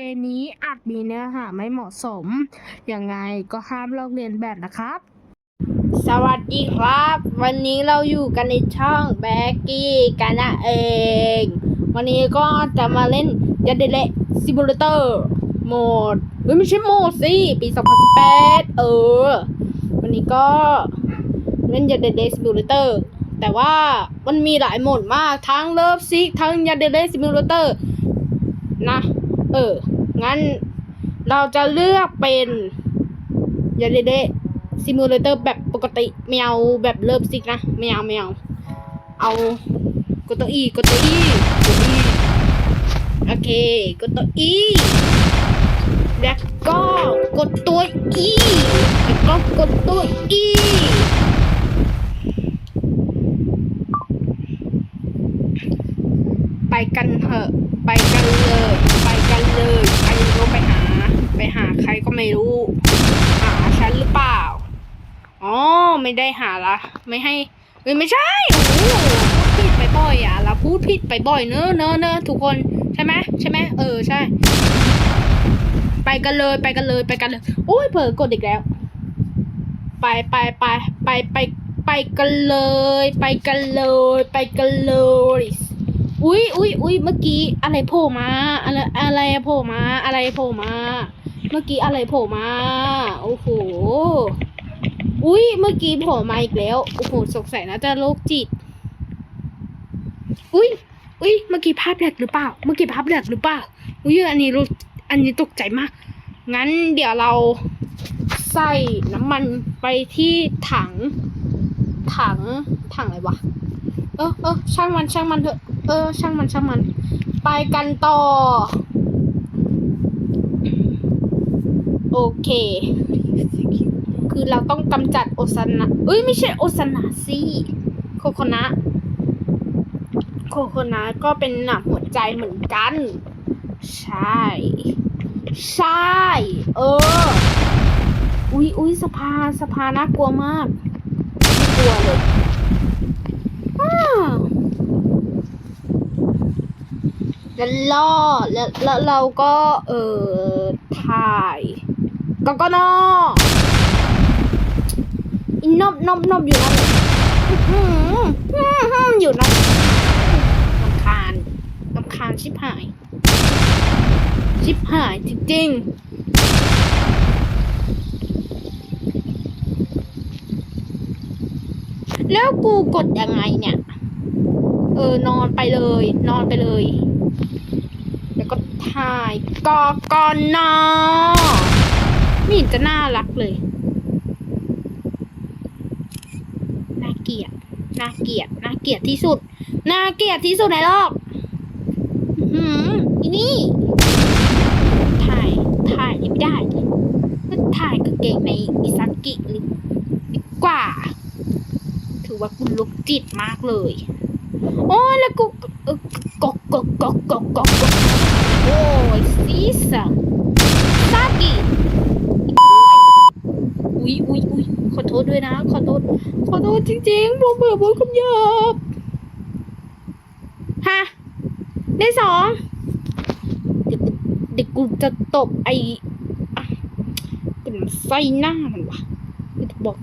มนี้อาจมีเนื้อหาไม่เหมาะสม ยังไงก็ห้ามลอกเลียนแบบนะครับ สวัสดีครับ วันนี้เราอยู่กันในช่องแบกกี้กันนะเอง วันนี้ก็จะมาเล่นยันเดเลซิมูลเตอร์โหมดไม่ใช่โหมดสิ ปี 2018 เออ วันนี้ก็เล่นยันเดเลซิมูลเตอร์แต่ว่ามันมีหลายโหมดมากทั้งเลิฟซิกทั้งยันเดเลซิมูเลเตอร์นะ เออ งั้นเราจะเลือกเป็นยันเดเลซิมูเลเตอร์แบบปกติไม่เอาแบบเลิฟซิกนะไม่เอาไม่เอาเอากดตัวอีกดตัวอีกดอีโอเคกดตัวอีแล้วก็กดตัวอีแล้วก็กดตัวอีไป กันเถอะ ไปกันเลย ไปกันเลยใครรู้ไปหา ไปหาใครก็ไม่รู้ หาฉันหรือเปล่า อ๋อ ไม่ได้หาละ ไม่ให้เอ้ยไม่ใช่โอ้พูดผิดไปบ่อยอะเราพูดผิดไปบ่อยเนอะเนอะเนอะทุกคนใช่ไหมใช่ไหมเออใช่ ไปกันเลยไปกันเลยไปกันเลยโอ้ยเผลอกดอีกแล้ว ไปไปไปไปไปไปกันเลย ไปกันเลย ไปกันเลย อุ้ยอุ้ยอุ้ยเมื่อกี้อะไรโผล่มา อะไรอะไรโผล่มา อะไรโผล่มา เมื่อกี้อะไรโผล่มา โอ้โห อุ้ยเมื่อกี้โผล่มาอีกแล้ว โอ้โหสงสัยน่าจะโรคจิต อุ้ยอุ้ยเมื่อกี้ภาพแหลกหรือเปล่า เมื่อกี้ภาพแหลกหรือเปล่า อุ้ยอันนี้รู้อันนี้ตกใจมาก งั้นเดี๋ยวเราใส่น้ำมันไปที่ถัง ถัง ถังอะไรวะ เออเออช่างมัน ช่างมันเถอะ เออ ช่างมันช่างมัน ไปกันต่อ โอเค คือเราต้องกำจัดโอซานะเอ้ย ไม่ใช่โอซานะสิโคโคนะ โคโคนะก็เป็นหนักหัวใจเหมือนกัน ใช่ ใช่ เออ อุ้ยอุ้ยสภาสภาน่ากลัวมาก ไม่กลัวเลยอ้าว แล้วล่อแล้วแล้วเราก็เออถ่ายก็ก็นออีนอบนบนบอยู่นั่นหืออื้อหืออยู่นั่นลำคาญลำคาญชิบหาย ชิบหายจริงๆแล้วกูกดยังไงเนี่ย เออนอนไปเลย นอนไปเลย แล้วก็ถ่ายกอกอนนอไม่เห็นจะน่ารักเลย น่าเกลียด น่าเกลียด น่าเกลียดที่สุด น่าเกลียดที่สุดในโลกอื้อหืมอีนี่ ถ่าย ถ่ายไม่ได้ก็ถ่ายกางเกงในอิซากิเลยดีกว่า ถือว่าคุณลุกจิตมากเลย โอ้แล้วกูเอ่อก กกกกกกกกโอ้ยซีสะซากิอุ๊ยอุ๊ยอุ๊ยขอโทษด้วยนะ ขอโทษ ขอโทษจริงๆผมเบื่อพูดคำหยาบฮะได้สองเดี๋ยวเดี๋ยวกูจะตบไอ้เป็นไส้หน้ามันวะกูจะบอก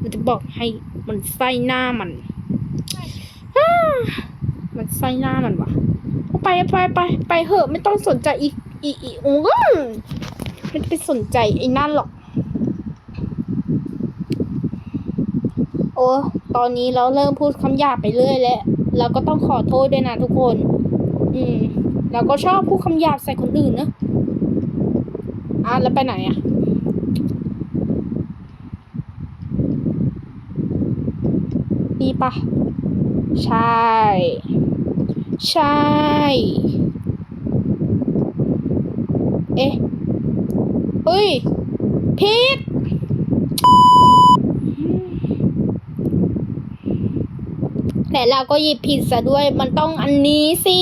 กูจะบอกให้มันไส้หน้ามันอ้า มันไส้หน้ามันวะไปไปไปไปเหอะไม่ต้องสนใจอีกอีอีโอ้ยไม่ไปสนใจไอ้นั่นหรอก โอ้ตอนนี้เราเริ่มพูดคำหยาบไปเรื่อยแล้วเราก็ต้องขอโทษด้วยนะทุกคน อืมเราก็ชอบพูดคำหยาบใส่คนอื่นนะอะแล้วไปไหนอะนี่ปะ ใช่ ใช่ เอ๊ะเฮ้ยผิดแต่เราก็หยิบผิดซะด้วย มันต้องอันนี้สิ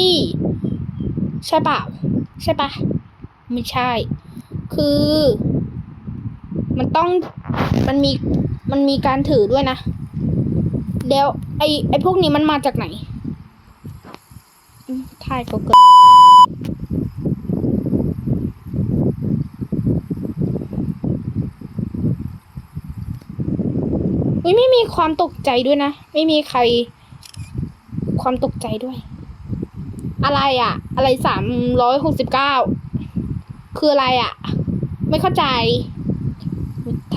ใช่เปล่า ใช่ปะไม่ใช่ คือ มันต้อง มันมี มันมีการถือด้วยนะ แล้วไอไอพวกนี้มันมาจากไหนถ่ายก็เกินไม่มีความตกใจด้วยนะ ไม่มีใคร ความตกใจด้วย อะไรอะ่ะ อะไรสามร้อยหกสิบเก้าคืออะไรอะ่ะ ไม่เข้าใจ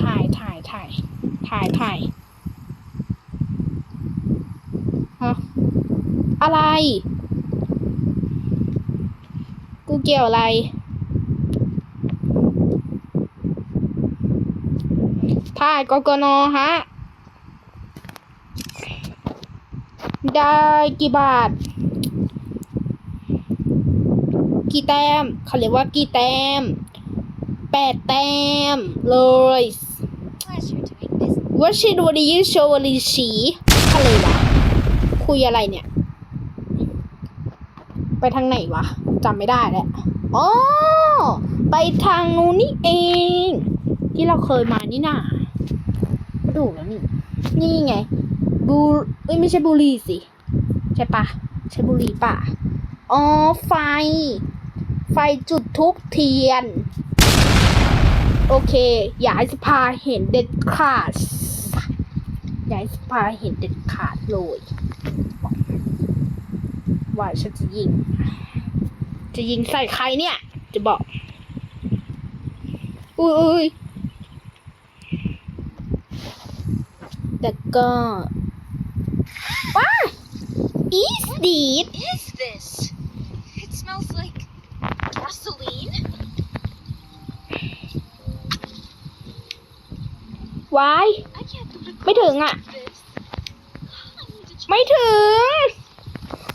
ถ่ายถ่ายถ่ายถ่ายถ่าย อะไร กูเกี่ยวอะไรถ่ายกกนฮะ ได้กี่บาท กี่แต้ม เขาเรียกว่ากี่แต้มแปดแต้มเลย Pleasure doing business. ว่าชิดวดีโชวลีชีอะไรวะคุยอะไรเนี่ย ไปทางไหนวะจำไม่ได้แล้วอ๋อไปทางนู้นนี่เอง ที่เราเคยมานี่น่ะถูกแล้วนี่ นี่ไง บูเอ้ยไม่ใช่บุหรีสิ ใช่ปะใช่บุหรีปะอ๋อไฟ ไฟจุดทุกเทียน โอเค อย่าให้สภาเห็นเด็ดขาดอย่าให้สภาเห็นเด็ดขาดเลย ว่าฉันจะยิง จะยิงใส่ใครเนี่ย จะบอก อุ้ยอุ้ยแต่ก็ว้า is this What is this? It smells like gasoline. วาย I can't believe ไม่ถึงอะ this. I need to check. ไม่ถึง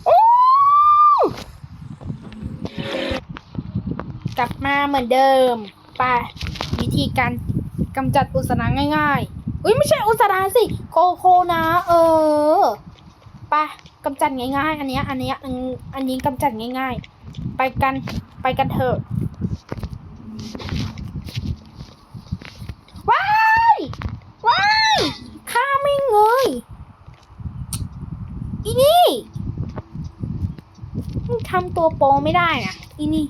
โอ้กลับมา เหมือนเดิมไปวิธีการกำจัดอุสนาง่ายๆอุ้ยไม่ใช่อุสนาสิโคโคนะ เออไปกำจัดง่ายๆ อันเนี้ยอันเนี้ยอันนี้กำจัดง่าย ๆ ไปกันไปกันเถอะว้ายว้ายข้าไม่เงยอีนี่มึงทำตัวโปไม่ได้นะอีนี่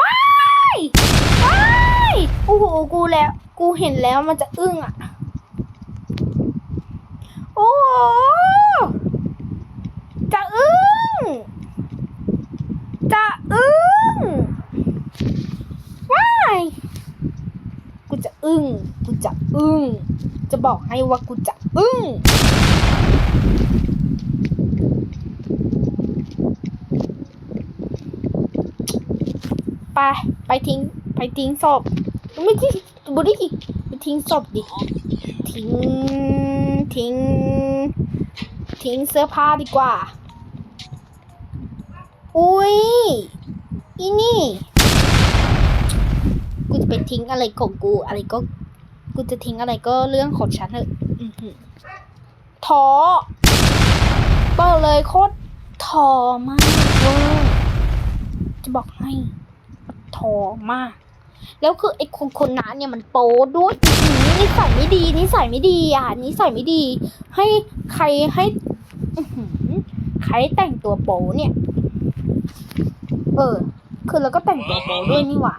ว้าย ว้าย โอ้โหกูแล้ว กูเห็นแล้วมันจะอึ้งอะ โอ้โหจะอึ้ง จะอึ้งว้ายกูจะอึ้ง กูจะอึ้ง จะบอกให้ว่ากูจะอึ้งไป ไปทิ้ง ไปทิ้งศพ ไม่ทิ้งบุรีไปทิ้งศพดิ ทิ้ง ทิ้ง ทิ้งเสื้อผ้าดีกว่า อุ้ย อีนี่ กูจะไปทิ้งอะไรของกู อะไรก็ กูจะทิ้งอะไรก็เรื่องของฉันเถอะอื้อหือท้อเปิดเลยโคตรทอมากเวอร์จะบอกให้ทอมาก แล้วคือไอ้คนคนนั้นเนี่ยมันโป๊ด้วยอื้อหือนิสัยไม่ดีนิสัยไม่ดีอะนิสัยไม่ดี ให้ใครให้อื้อหือใครแต่งตัวโป๊เนี่ย เออ คือเราก็แต่งตัวโป๊ด้วยนี่หว่า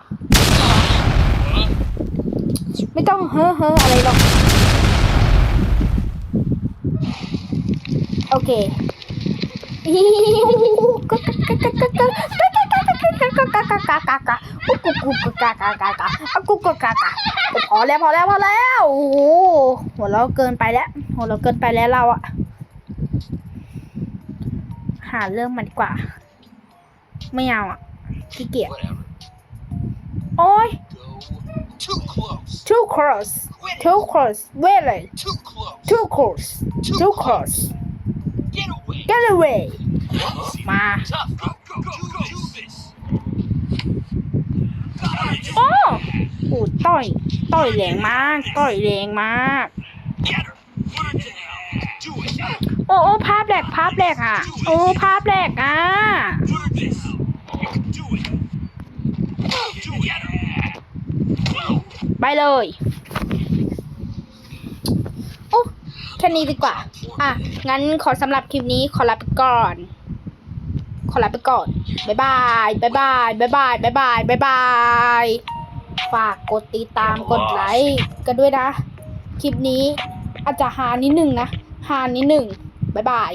ไม่ต้องเฮ้อเฮ้ออะไรหรอกโอเค พอแล้วพอแล้วพอแล้วโอ้โหหัวเราเกินไปแล้วหัวเราเกินไปแล้วเราอะหาเรื่องมันดีกว่า ไม่เอาอะขี้เกียจโอ้ย too close. too close too close really Too close. too close too close Get away. get away มา โอ้โอ้ต่อย ต่อยแรงมาก ต่อยแรงมาก โอ้โอ้ภาพแหลกภาพแหลกอะ โอ้ภาพแหลกอะไปเลยโอ้แค่นี้ดีกว่า อะ งั้นขอสำหรับคลิปนี้ขอลาไปก่อน อลาไปก่อน บ๊ายบาย บ๊ายบาย บ๊ายบาย บ๊ายบาย บ๊ายบาย ฝากกดติดตาม กดไลค์กันด้วยนะ คลิปนี้อาจจะหานิดหนึ่งนะ หานิดหนึ่งบ๊ายบาย